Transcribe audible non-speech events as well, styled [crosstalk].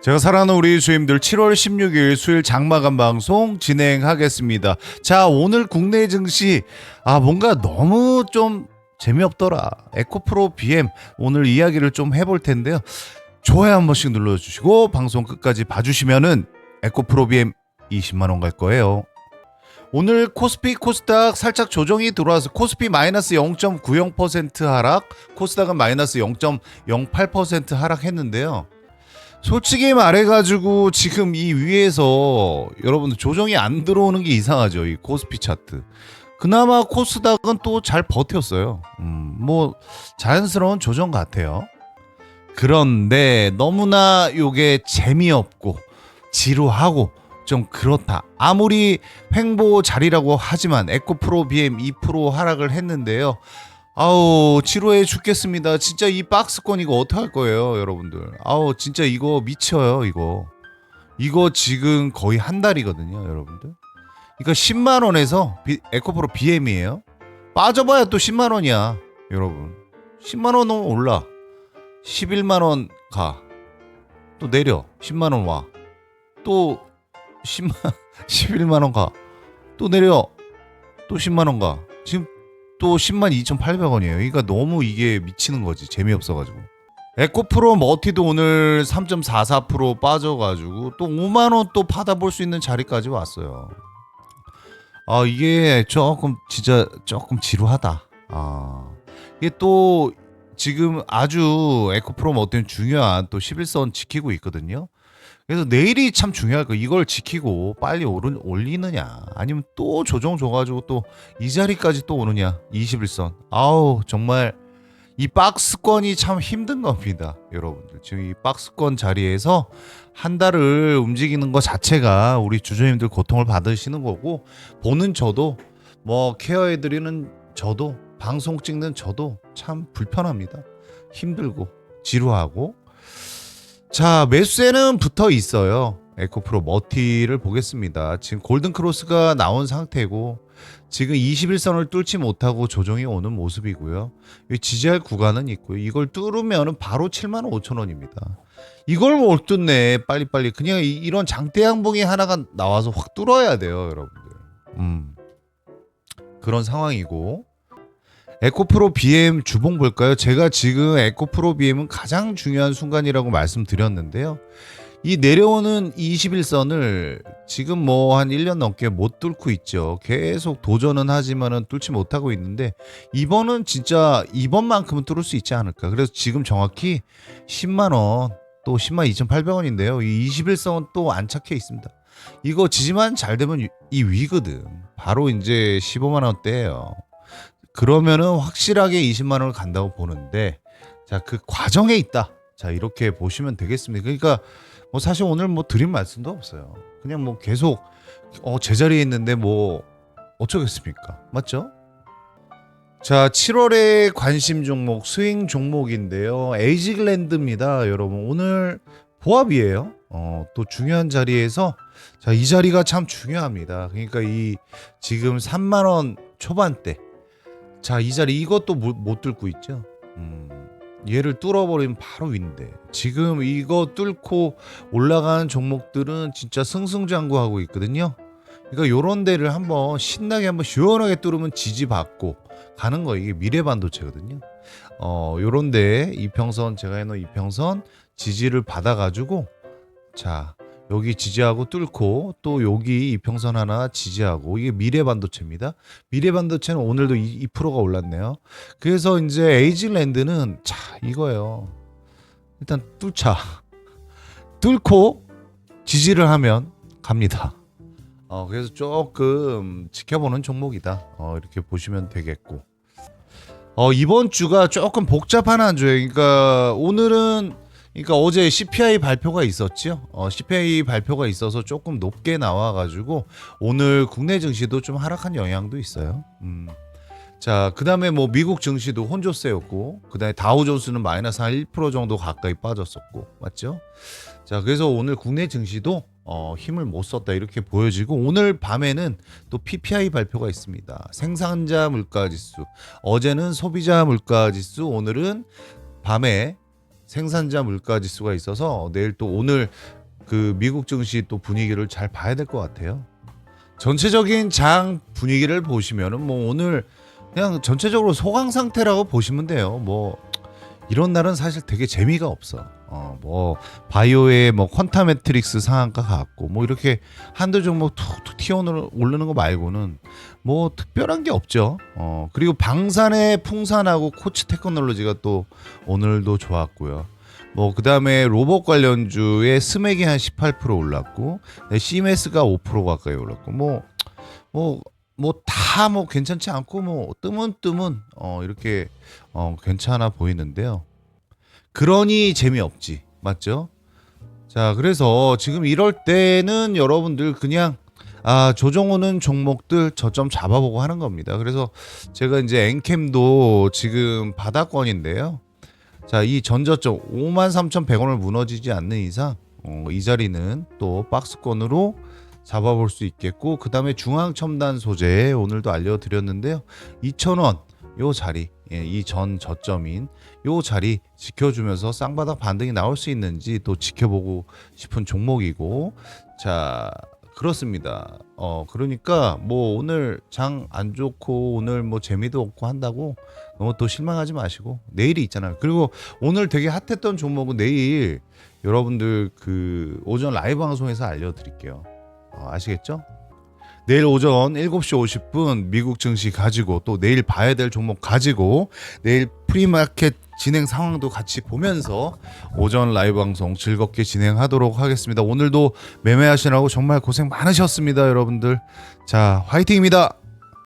제가 사랑하는 우리 주임들 7월 16일 수요일 장마감 방송 진행하겠습니다. 자, 오늘 국내 증시 아 뭔가 너무 좀 재미없더라. 에코프로 BM 오늘 이야기를 좀 해볼 텐데요. 좋아요 한 번씩 눌러주시고 방송 끝까지 봐주시면은 에코프로 BM 20만 원 갈 거예요. 오늘 코스피 코스닥 살짝 조정이 들어와서 코스피 마이너스 0.90% 하락, 코스닥은 마이너스 0.08% 하락했는데요. 솔직히 말해가지고 지금 이 위에서 여러분들 조정이 안 들어오는 게 이상하죠. 이 코스피 차트. 그나마 코스닥은 또 잘 버텼어요. 음, 뭐 자연스러운 조정 같아요. 그런데 너무나 요게 재미없고 지루하고 좀 그렇다. 아무리 횡보 자리라고 하지만 에코프로 BM 2% 하락을 했는데요. 아우 지루해 죽겠습니다. 진짜 이 박스권 이거 어떡 할 거예요, 여러분들. 아우 진짜 이거 미쳐요, 이거. 이거 지금 거의 한 달이거든요, 여러분들. 그러니까 10만 원에서 비- 에코프로 BM이에요. 빠져봐야 또 10만 원이야, 여러분. 10만 원은 올라. 11만 원 가. 또 내려. 10만 원 와. 또 10만 11만 [laughs] 원 가. 또 내려. 또 10만 원 가. 지금 또 10만 2,800원이에요. 그러니까 너무 이게 미치는 거지. 재미없어가지고. 에코프로 머티도 오늘 3.44% 빠져가지고 또 5만 원 또 받아 볼 수 있는 자리까지 왔어요. 아 이게 조금 진짜 조금 지루하다. 아 이게 또 지금 아주 에코프로 머티는 중요한 또 11선 지키고 있거든요. 그래서 내일이 참 중요할 거. 이걸 지키고 빨리 오른, 올리느냐, 아니면 또 조정 줘가지고 또 이 자리까지 또 오느냐? 21선. 아우 정말 이 박스권이 참 힘든 겁니다 여러분들. 지금 이 박스권 자리에서 한 달을 움직이는 것 자체가 우리 주주님들 고통을 받으시는 거고 보는 저도 뭐 케어해 드리는 저도 방송 찍는 저도 참 불편합니다. 힘들고 지루하고 자 매수세는 붙어 있어요 에코프로 머티를 보겠습니다 지금 골든크로스가 나온 상태고 지금 21선을 뚫지 못하고 조정이 오는 모습이고요. 이 지지할 구간은 있고요. 이걸 뚫으면 바로 7만 5천 원입니다. 이걸 못 뚫네. 빨리빨리. 그냥 이- 이런 장대 양봉이 하나가 나와서 확 뚫어야 돼요, 여러분들. 음. 그런 상황이고. 에코프로 BM 주봉 볼까요? 제가 지금 에코프로 BM은 가장 중요한 순간이라고 말씀드렸는데요. 이 내려오는 21선을 지금 뭐 한 1년 넘게 못 뚫고 있죠. 계속 도전은 하지만은 뚫지 못하고 있는데 이번은 진짜 이번만큼은 뚫을 수 있지 않을까. 그래서 지금 정확히 10만 원, 또 10만 2,800원인데요. 이 21선은 또 안 착해 있습니다. 이거 지지만 잘 되면 이- 이 위거든. 바로 이제 15만 원대예요. 그러면은 확실하게 20만 원을 간다고 보는데 자, 그 과정에 있다. 자, 이렇게 보시면 되겠습니다. 그러니까 뭐 사실 오늘 뭐 드린 말씀도 없어요. 그냥 뭐 계속 어 제자리에 있는데 뭐 어쩌겠습니까? 맞죠? 자, 7월의 관심 종목 스윙 종목인데요. 에이지글랜드입니다, 여러분. 오늘 보합이에요. 어, 또 중요한 자리에서 자, 이 자리가 참 중요합니다. 그러니까 이 지금 3만 원 초반대. 자, 이 자리 이것도 못, 못 뚫고 있죠. 음. 얘를 뚫어버리면 바로 윈데. 지금 이거 뚫고 올라가는 종목들은 진짜 승승장구하고 있거든요. 그러니까 요런 데를 한번 신나게 한번 시원하게 뚫으면 지지받고 가는 거 이게 미래 반도체거든요. 어, 요런 데 이평선 제가 해놓은 이평선 지지를 받아 가지고 자, 여기 지지하고 뚫고 또 여기 이평선 하나 지지하고 이게 미래 반도체입니다. 미래 반도체는 오늘도 2, 2%가 올랐네요. 그래서 이제 에이징랜드는 자 이거예요. 일단 뚫자. [laughs] 뚫고 지지를 하면 갑니다. 어 그래서 조금 지켜보는 종목이다. 어 이렇게 보시면 되겠고. 어 이번 주가 조금 복잡한 한 주예요. 그러니까 오늘은 그러니까 어제 CPI 발표가 있었죠. 어 CPI 발표가 있어서 조금 높게 나와가지고 오늘 국내 증시도 좀 하락한 영향도 있어요. 음. 자, 그 다음에 뭐 미국 증시도 혼조세였고, 그 다음에 다우존스는 마이너스 한 1% 정도 가까이 빠졌었고, 맞죠? 자, 그래서 오늘 국내 증시도 어, 힘을 못 썼다 이렇게 보여지고 오늘 밤에는 또 PPI 발표가 있습니다. 생산자 물가 지수. 어제는 소비자 물가 지수, 오늘은 밤에 생산자 물가 지수가 있어서 내일 또 오늘 그 미국 증시 또 분위기를 잘 봐야 될 것 같아요. 전체적인 장 분위기를 보시면은 뭐 오늘 그냥 전체적으로 소강 상태라고 보시면 돼요. 뭐 이런 날은 사실 되게 재미가 없어. 어, 뭐 바이오의 뭐 퀀타 매트릭스 상한가 같고 뭐 이렇게 한두 종목 툭툭 튀어 오르는 거 말고는 뭐 특별한 게 없죠. 어, 그리고 방산의 풍산하고 코치 테크놀로지가 또 오늘도 좋았고요. 뭐 그다음에 로봇 관련주의 스맥이 한 18% 올랐고 네, CMS가 5% 가까이 올랐고 뭐뭐 뭐 다 뭐 괜찮지 않고 뭐 뜨문뜨문 어 이렇게 어 괜찮아 보이는데요. 그러니 재미없지. 맞죠? 자, 그래서 지금 이럴 때는 여러분들 그냥 아, 조정오는 종목들 저점 잡아보고 하는 겁니다. 그래서 제가 이제 엔캠도 지금 바닥권인데요. 자, 이 전저점 53,100원을 무너지지 않는 이상 어, 이 자리는 또 박스권으로 잡아볼 수 있겠고 그 다음에 중앙 첨단 소재 오늘도 알려드렸는데요. 2,000원 요 자리 예, 이전 저점인 요 자리 지켜주면서 쌍바닥 반등이 나올 수 있는지 또 지켜보고 싶은 종목이고 자 그렇습니다. 어 그러니까 뭐 오늘 장 안 좋고 오늘 뭐 재미도 없고 한다고 너무 또 실망하지 마시고 내일이 있잖아요. 그리고 오늘 되게 핫했던 종목은 내일 여러분들 그 오전 라이브 방송에서 알려드릴게요. 어, 아시겠죠? 내일 오전 7시 50분 미국 증시 가지고 또 내일 봐야 될 종목 가지고 내일 프리마켓 진행 상황도 같이 보면서 오전 라이브 방송 즐겁게 진행하도록 하겠습니다. 오늘도 매매하시느라고 정말 고생 많으셨습니다, 여러분들. 자, 화이팅입니다.